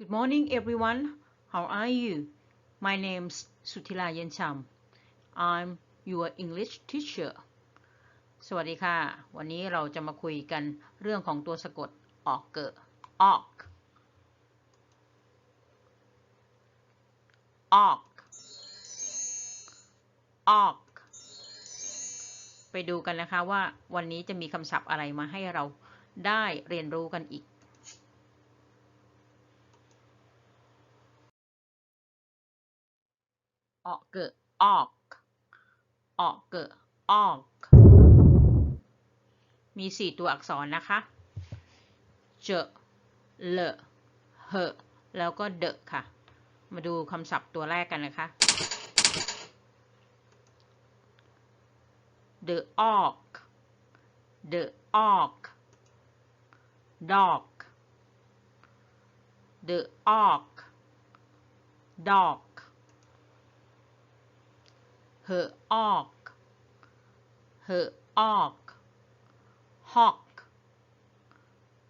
Good morning, everyone. How are you? My name's Sutila Yencham. I'm your English teacher. สวัสดีค่ะ วันนี้เราจะมาคุยกันเรื่องของตัวสะกดออกเกิดออกออกออกไปดูกันนะคะว่าวันนี้จะมีคำศัพท์อะไรมาให้เราได้เรียนรู้กันอีก ออกเกิดออกออกเกิดออก มีสี่ตัวอักษรนะคะ เจเลเหอแล้วก็เดะค่ะ มาดูคำศัพท์ตัวแรกกันนะคะ the orc the orc dog the orc dog her orc her orc hawk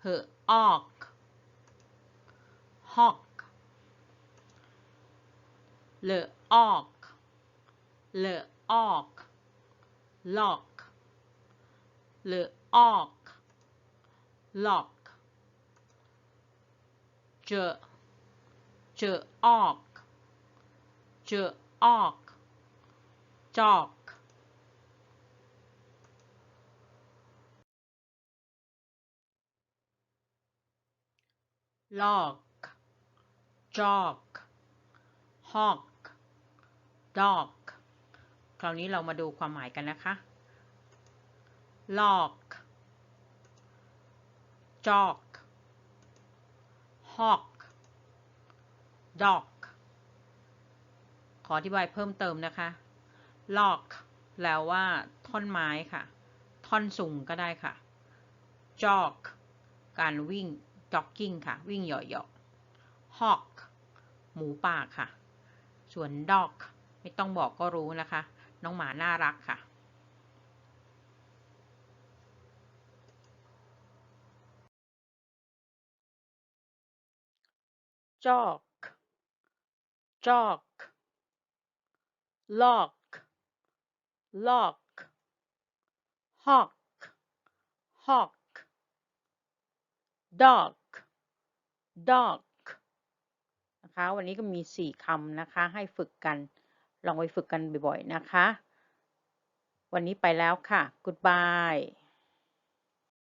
her orc hawk le orc le orc lock le orc lock เจอเจ อ orc เจอ orc jog lock jog hawk dog คราวนี้เรามาดูความหมายกันนะคะ lock jog hawk dog ขออธิบายเพิ่มเติมนะคะ lock แปลว่าท่อนไม้ค่ะ ท่อนสูงก็ได้ค่ะ jog การวิ่ง jogging ค่ะ วิ่งเหยาะๆ hawk หมูป่าค่ะ ส่วน dog ไม่ต้องบอกก็รู้นะคะ น้องหมาน่ารักค่ะ jog jog lock lock hawk hawk dog dog นะคะ วันนี้ก็มีสี่คำนะคะ ให้ฝึกกัน ลองไปฝึกกันบ่อยๆ นะคะ วันนี้ไปแล้วค่ะ goodbye